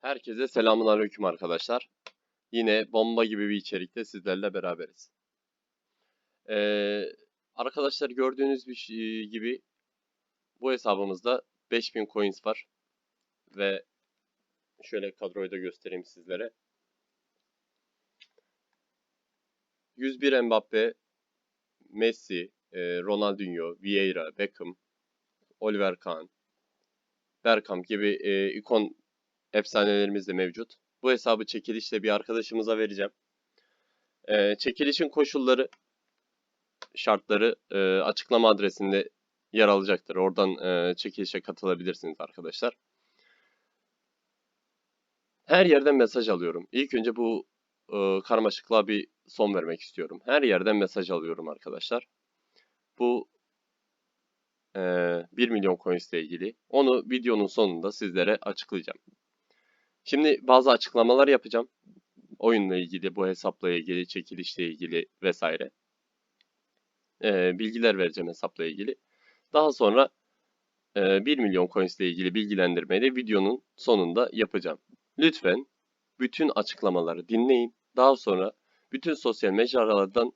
Herkese selamun aleyküm arkadaşlar. Yine bomba gibi bir içerikte sizlerle beraberiz. Ee, arkadaşlar gördüğünüz şey gibi bu hesabımızda 5000 coins var. Ve şöyle kadroyu da göstereyim sizlere. 101 Mbappe, Messi, e, Ronaldinho, Vieira, Beckham, Oliver Kahn, Bergkamp gibi e, ikon efsanelerimiz de mevcut. Bu hesabı çekilişle bir arkadaşımıza vereceğim. Ee, çekilişin koşulları, şartları e, açıklama adresinde yer alacaktır. Oradan e, çekilişe katılabilirsiniz arkadaşlar. Her yerden mesaj alıyorum. İlk önce bu e, karmaşıklığa bir son vermek istiyorum. Her yerden mesaj alıyorum arkadaşlar. Bu e, 1 milyon coins ile ilgili. Onu videonun sonunda sizlere açıklayacağım. Şimdi bazı açıklamalar yapacağım. Oyunla ilgili, bu hesapla ilgili, çekilişle ilgili vesaire. Ee, bilgiler vereceğim hesapla ilgili. Daha sonra e, 1 milyon coins ile ilgili bilgilendirmeyi de videonun sonunda yapacağım. Lütfen bütün açıklamaları dinleyin. Daha sonra bütün sosyal mecralardan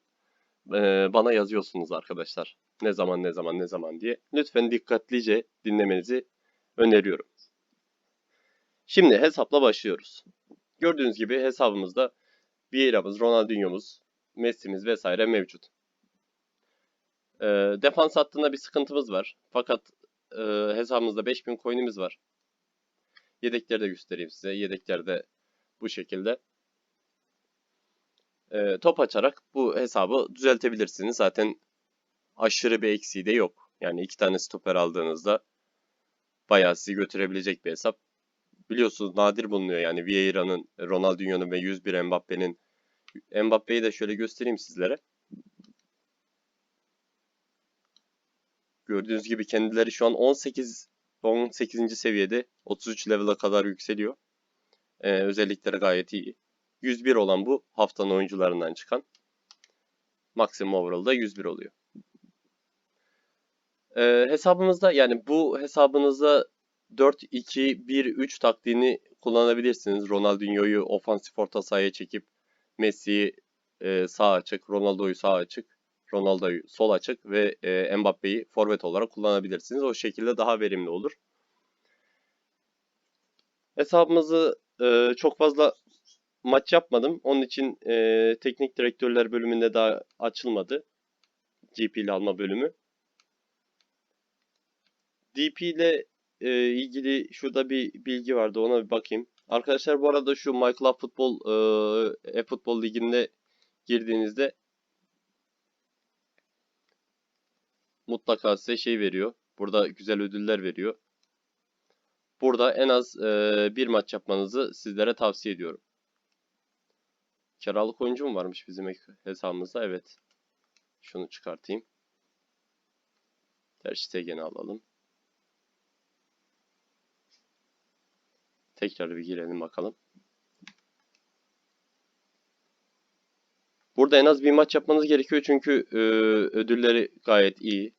e, bana yazıyorsunuz arkadaşlar. Ne zaman ne zaman ne zaman diye. Lütfen dikkatlice dinlemenizi öneriyorum. Şimdi hesapla başlıyoruz. Gördüğünüz gibi hesabımızda Vieira'mız, Ronaldinho'muz, Messi'miz vesaire mevcut. Ee, defans hattında bir sıkıntımız var. Fakat e, hesabımızda 5000 coin'imiz var. Yedekleri de göstereyim size. Yedekler de bu şekilde. Ee, top açarak bu hesabı düzeltebilirsiniz. Zaten aşırı bir eksiği de yok. Yani iki tane stoper aldığınızda bayağı sizi götürebilecek bir hesap biliyorsunuz nadir bulunuyor yani Vieira'nın, Ronaldinho'nun ve 101 Mbappe'nin. Mbappe'yi de şöyle göstereyim sizlere. Gördüğünüz gibi kendileri şu an 18 18. seviyede 33 level'a kadar yükseliyor. Ee, özellikleri gayet iyi. 101 olan bu haftanın oyuncularından çıkan. Maximum overall'da 101 oluyor. Ee, hesabımızda yani bu hesabınızda 4-2-1-3 taktiğini kullanabilirsiniz. Ronaldinho'yu ofansif orta sahaya çekip Messi'yi e, sağ açık, Ronaldo'yu sağ açık, Ronaldo'yu sol açık ve e, Mbappe'yi forvet olarak kullanabilirsiniz. O şekilde daha verimli olur. Hesabımızı e, çok fazla maç yapmadım. Onun için e, teknik direktörler bölümünde daha açılmadı. GP ile alma bölümü. DP ile e, ilgili şurada bir bilgi vardı ona bir bakayım. Arkadaşlar bu arada şu Club Futbol e-futbol liginde girdiğinizde mutlaka size şey veriyor. Burada güzel ödüller veriyor. Burada en az e, bir maç yapmanızı sizlere tavsiye ediyorum. Kiralık oyuncu mu varmış bizim hesabımızda? Evet. Şunu çıkartayım. Ter Stegen'i alalım. Tekrar bir girelim bakalım. Burada en az bir maç yapmanız gerekiyor çünkü e, ödülleri gayet iyi.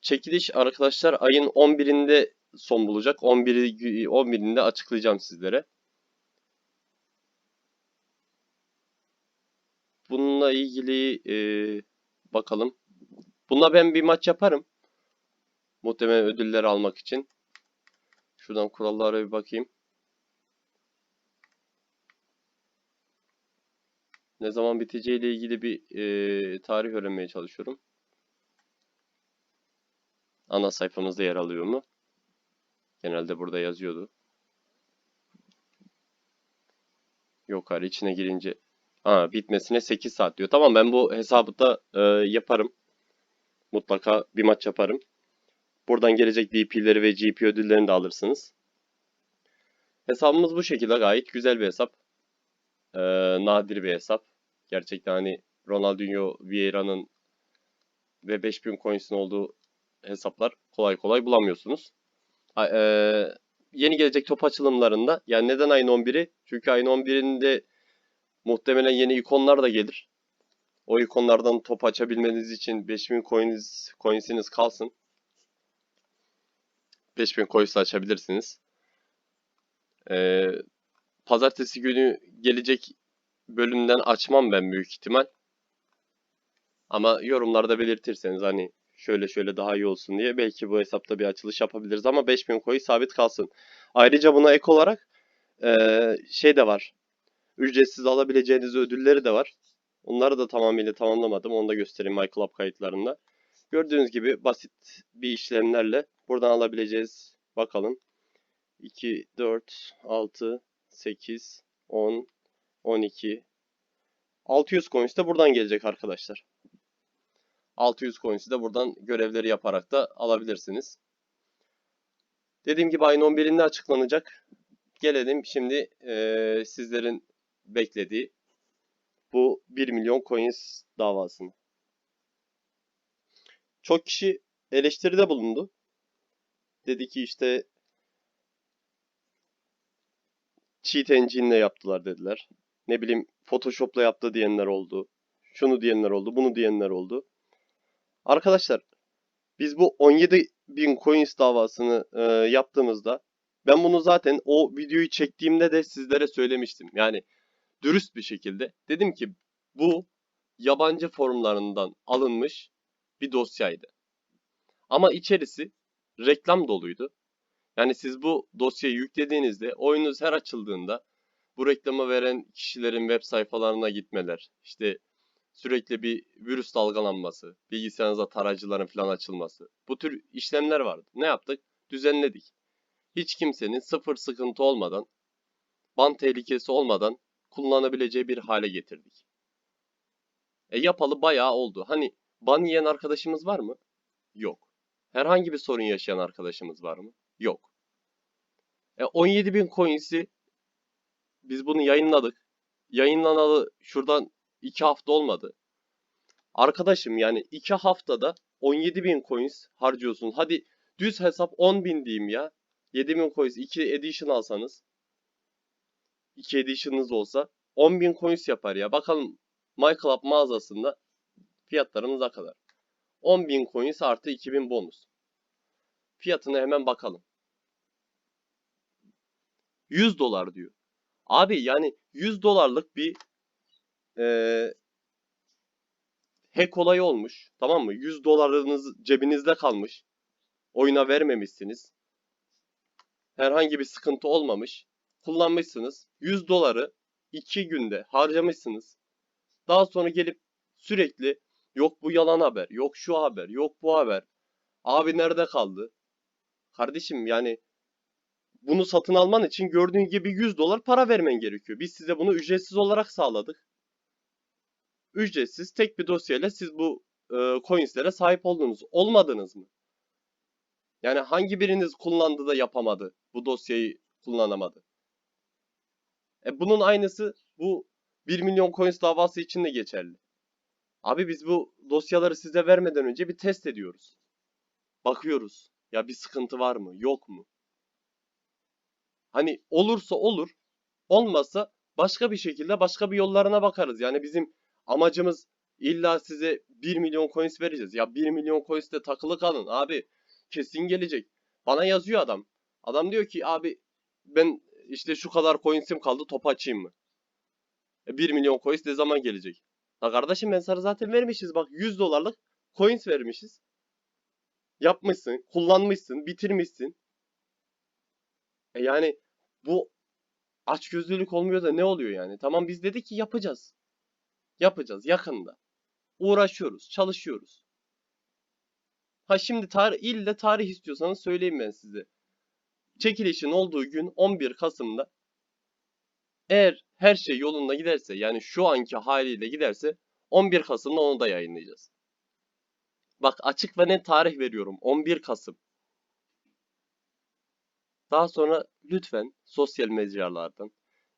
Çekiliş arkadaşlar ayın 11'inde son bulacak. 11 11'inde açıklayacağım sizlere. Bununla ilgili e, bakalım. Bununla ben bir maç yaparım. Muhtemelen ödüller almak için. Şuradan kurallara bir bakayım. Ne zaman biteceği ile ilgili bir e, tarih öğrenmeye çalışıyorum. Ana sayfamızda yer alıyor mu? Genelde burada yazıyordu. Yok hayır içine girince ha, bitmesine 8 saat diyor. Tamam ben bu hesabı da e, yaparım. Mutlaka bir maç yaparım. Buradan gelecek DP'leri ve GP ödüllerini de alırsınız. Hesabımız bu şekilde gayet güzel bir hesap. Ee, nadir bir hesap. Gerçekten hani Ronaldinho, Vieira'nın ve 5000 coins'in olduğu hesaplar kolay kolay bulamıyorsunuz. Ee, yeni gelecek top açılımlarında yani neden ayın 11'i? Çünkü ayın 11'inde muhtemelen yeni ikonlar da gelir. O ikonlardan top açabilmeniz için 5000 coins, coins'iniz kalsın. 5000 coins açabilirsiniz. Ee, pazartesi günü gelecek bölümden açmam ben büyük ihtimal. Ama yorumlarda belirtirseniz hani şöyle şöyle daha iyi olsun diye belki bu hesapta bir açılış yapabiliriz ama 5000 coin sabit kalsın. Ayrıca buna ek olarak eee, şey de var. Ücretsiz alabileceğiniz ödülleri de var. Onları da tamamıyla tamamlamadım. Onu da göstereyim MyClub kayıtlarında. Gördüğünüz gibi basit bir işlemlerle buradan alabileceğiz. Bakalım. 2, 4, 6, 8, 10, 12, 600 coins de buradan gelecek arkadaşlar. 600 coins'i de buradan görevleri yaparak da alabilirsiniz. Dediğim gibi ayın 11'inde açıklanacak. Gelelim şimdi eee, sizlerin beklediği bu 1 milyon coins davasını. Çok kişi eleştiride bulundu. Dedi ki işte cheat engine'le yaptılar dediler. Ne bileyim Photoshop'la yaptı diyenler oldu. Şunu diyenler oldu, bunu diyenler oldu. Arkadaşlar biz bu 17.000 coins davasını e, yaptığımızda ben bunu zaten o videoyu çektiğimde de sizlere söylemiştim. Yani dürüst bir şekilde dedim ki bu yabancı forumlarından alınmış bir dosyaydı. Ama içerisi reklam doluydu. Yani siz bu dosyayı yüklediğinizde oyununuz her açıldığında bu reklamı veren kişilerin web sayfalarına gitmeler, işte sürekli bir virüs dalgalanması, bilgisayarınıza tarayıcıların falan açılması. Bu tür işlemler vardı. Ne yaptık? Düzenledik. Hiç kimsenin sıfır sıkıntı olmadan, ban tehlikesi olmadan kullanabileceği bir hale getirdik. E yapalı bayağı oldu. Hani ban yiyen arkadaşımız var mı? Yok. Herhangi bir sorun yaşayan arkadaşımız var mı? Yok. E 17.000 coins'i biz bunu yayınladık. Yayınlanalı şuradan 2 hafta olmadı. Arkadaşım yani 2 haftada 17.000 coins harcıyorsun. Hadi düz hesap 10.000 diyeyim ya. 7.000 coins 2 edition alsanız 2 edition'ınız olsa 10.000 coins yapar ya. Bakalım MyClub mağazasında fiyatlarımız ne kadar? 10.000 coins artı 2000 bonus. Fiyatına hemen bakalım. 100 dolar diyor. Abi yani 100 dolarlık bir eee hack olayı olmuş. Tamam mı? 100 dolarınız cebinizde kalmış. Oyuna vermemişsiniz. Herhangi bir sıkıntı olmamış. Kullanmışsınız. 100 doları 2 günde harcamışsınız. Daha sonra gelip sürekli yok bu yalan haber, yok şu haber, yok bu haber. Abi nerede kaldı? Kardeşim yani bunu satın alman için gördüğün gibi 100 dolar para vermen gerekiyor. Biz size bunu ücretsiz olarak sağladık. Ücretsiz tek bir dosyayla siz bu e, coinslere sahip oldunuz. Olmadınız mı? Yani hangi biriniz kullandı da yapamadı? Bu dosyayı kullanamadı. E bunun aynısı bu 1 milyon coins davası için de geçerli. Abi biz bu dosyaları size vermeden önce bir test ediyoruz. Bakıyoruz. Ya bir sıkıntı var mı? Yok mu? Hani olursa olur, olmazsa başka bir şekilde başka bir yollarına bakarız. Yani bizim amacımız illa size 1 milyon coins vereceğiz. Ya 1 milyon coins de takılı kalın abi. Kesin gelecek. Bana yazıyor adam. Adam diyor ki abi ben işte şu kadar coins'im kaldı top açayım mı? E 1 milyon coins ne zaman gelecek? La kardeşim ben sana zaten vermişiz bak 100 dolarlık coins vermişiz. Yapmışsın, kullanmışsın, bitirmişsin. E yani bu açgözlülük olmuyor da ne oluyor yani? Tamam biz dedik ki yapacağız. Yapacağız yakında. Uğraşıyoruz, çalışıyoruz. Ha şimdi tarih, ille tarih istiyorsanız söyleyeyim ben size. Çekilişin olduğu gün 11 Kasım'da eğer her şey yolunda giderse yani şu anki haliyle giderse 11 Kasım'da onu da yayınlayacağız. Bak açık ve net tarih veriyorum. 11 Kasım. Daha sonra lütfen sosyal mecralardan,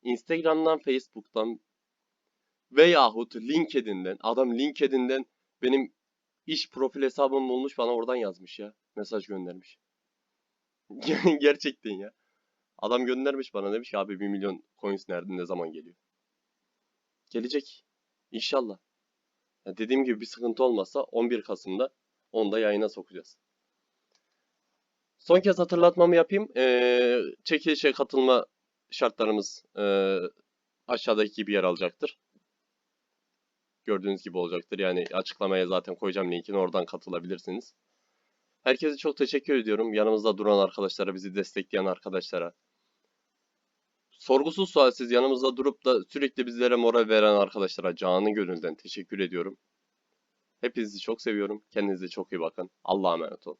Instagram'dan, Facebook'tan veyahut LinkedIn'den, adam LinkedIn'den benim iş profil hesabım bulmuş bana oradan yazmış ya. Mesaj göndermiş. Gerçekten ya. Adam göndermiş bana demiş ki abi 1 milyon coins nerede ne zaman geliyor? Gelecek. İnşallah. Ya dediğim gibi bir sıkıntı olmazsa 11 Kasım'da onu da yayına sokacağız. Son kez hatırlatmamı yapayım. Ee, çekilişe katılma şartlarımız e, aşağıdaki gibi yer alacaktır. Gördüğünüz gibi olacaktır. Yani açıklamaya zaten koyacağım linkini oradan katılabilirsiniz. Herkese çok teşekkür ediyorum. Yanımızda duran arkadaşlara, bizi destekleyen arkadaşlara. Sorgusuz sualsiz yanımızda durup da sürekli bizlere moral veren arkadaşlara canı gönülden teşekkür ediyorum. Hepinizi çok seviyorum. Kendinize çok iyi bakın. Allah'a emanet olun.